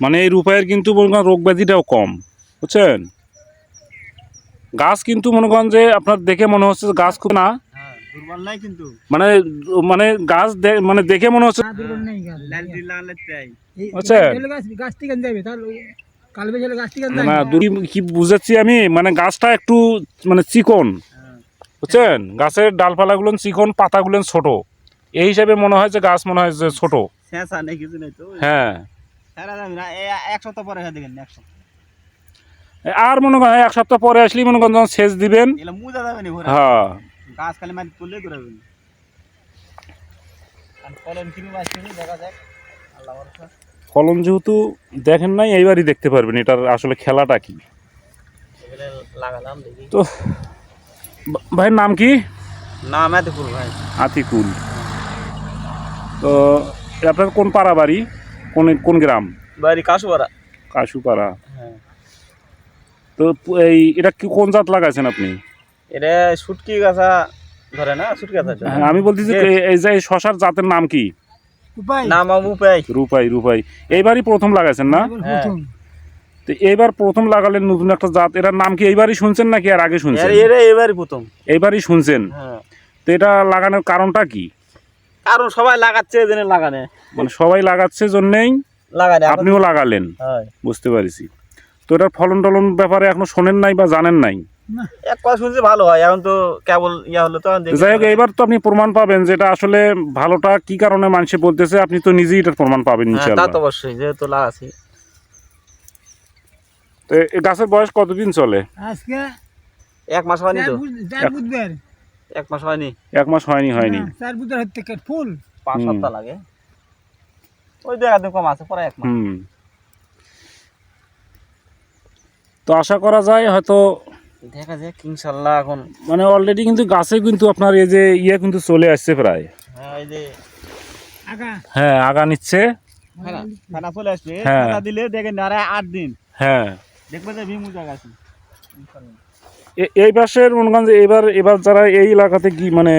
মানে এই রূপায়ের কিন্তু মনে করেন রোগ ব্যাধিটাও কম, বুঝছেন? গাছ কিন্তু মনে করেন যে আপনার দেখে মনে হচ্ছে গাছ খুব না। মানে মানে গাছ মানে দেখে মনে হচ্ছে না কি বুঝাচ্ছি আমি মানে গাছটা একটু মানে চিকন, বুঝছেন? গাছের চিকন ছোট। এই হিসাবে মনে হয় যে গাছ মনে হয় যে ছোট। শেষ আর নেই কিছু নেই তো। হ্যাঁ। সারা যাবে না এক সপ্তাহ পরে দেখেন এক সপ্তাহ। আর মনে করেন এক সপ্তাহ পরে আসলেই মনে করেন যখন সেচ দিবেন মুজা যাবে না হ্যাঁ। গাছ খালি মাটি তুললে ফলন কিরম আসছে দেখা যাক। আল্লাহ ভরসা। ফলন যেহেতু দেখেন নাই এইবারই দেখতে পারবেন এটার আসলে খেলাটা কি। তো ভাইয়ের নাম কি? নাম মেতে ফুল ভাই। আতিকুল। তো আপনার কোন পাড়া বাড়ি? কোন কোন গ্রাম? বাড়ি কাশুয়ারা কাশুপাড়া। হ্যাঁ। তো এই এটা কি কোন জাত লাগাইছেন আপনি? এটা শুটকি গাছা ধরে না? শুটকি গাছা হ্যাঁ, আমি বলতেছি যে এই- যে এই শশার জাতের নাম কি? নাম আমু পাই রূপাই রূপাই। এইবারই প্রথম লাগাইছেন না? হ্যাঁ। প্রথম। তো এইবার প্রথম লাগালেন নতুন একটা জাত। এটার নাম কি এইবারই শুনছেন নাকি আর আগে শুনছেন? এর এর এবারই প্রথম। এইবারই শুনছেন। হ্যাঁ। তো এটা লাগানোর কারণটা কি? কারণ সবাই লাগাচ্ছে এদিনে লাগানে। মানে সবাই লাগাচ্ছে জন্যেই লাগানে আপনিও লাগালেন। হয়। বুঝতে পারিছি। তো এটার ফলন টলন ব্যাপারে এখনও শোনেন নাই বা জানেন নাই? এক কথা শুনছি ভালো হয় এখন তো কেবল ইয়া হলো তো যাই হোক এইবার তো আপনি প্রমাণ পাবেন যেটা আসলে ভালোটা কি কারণে মানুষে বলতেছে আপনি তো নিজেই এটার প্রমাণ পাবেন হ্যাঁ, তা তো অবশ্যই যেহেতু লাগাছি। তো গাছের বয়স কতদিন চলে? আজকে এক মাস হয়নি তো। বুধবার। এক মাস হয়নি? এক মাস হয়নি হয়নি। হ্যাঁ, চার বুধবার হতে কেট ফুল। পাঁচ সপ্তাহ লাগে। ওই দেখা কম আছে পরে এক মাস। তো আশা করা যায় হয়তো দেখা যাক ইনশাল্লাহ এখন। মানে অলরেডি কিন্তু গাছে কিন্তু আপনার এই যে ইয়ে কিন্তু চলে আসছে প্রায়। হ্যাঁ এই যে আগা। হ্যাঁ আগা নিচ্ছে। খানা খানা চলে আসবে হ্যাঁ। খানা দিলে দেখেন আর আট দিন। হ্যাঁ। দেখবে যে ভিমু জায়গা আছে। এ- এই পাশের মনে করেন যে এবার এবার যারা এই এলাকাতে কি মানে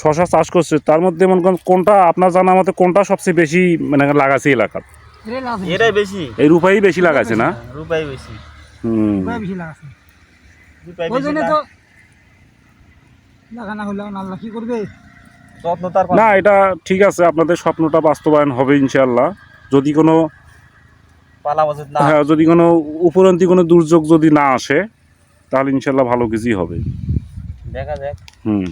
শশা চাষ করছে তার মধ্যে মনে করেন কোনটা আপনার জানা মতে কোনটা সবচেয়ে বেশি মানে লাগাছে এলাকার রেল এটাই বেশি। এই রূপাই বেশি লাগাছে না? হ্যাঁ, রূপাই বেশি। হুম। বেশি লাগাছে ওই জন্য তো লাগানা হলে এখন আল্লাহ কি করবে? যত্ন তার না এটা ঠিক আছে আপনাদের স্বপ্নটা বাস্তবায়ন হবে ইনশাল্লাহ যদি কোনো পালা বছর না হ্যাঁ যদি কোনো উপরন্তি কোনো দুর্যোগ যদি না আসে তাহলে ইনশাল্লাহ ভালো কিছুই হবে। দেখা যাক। হুম।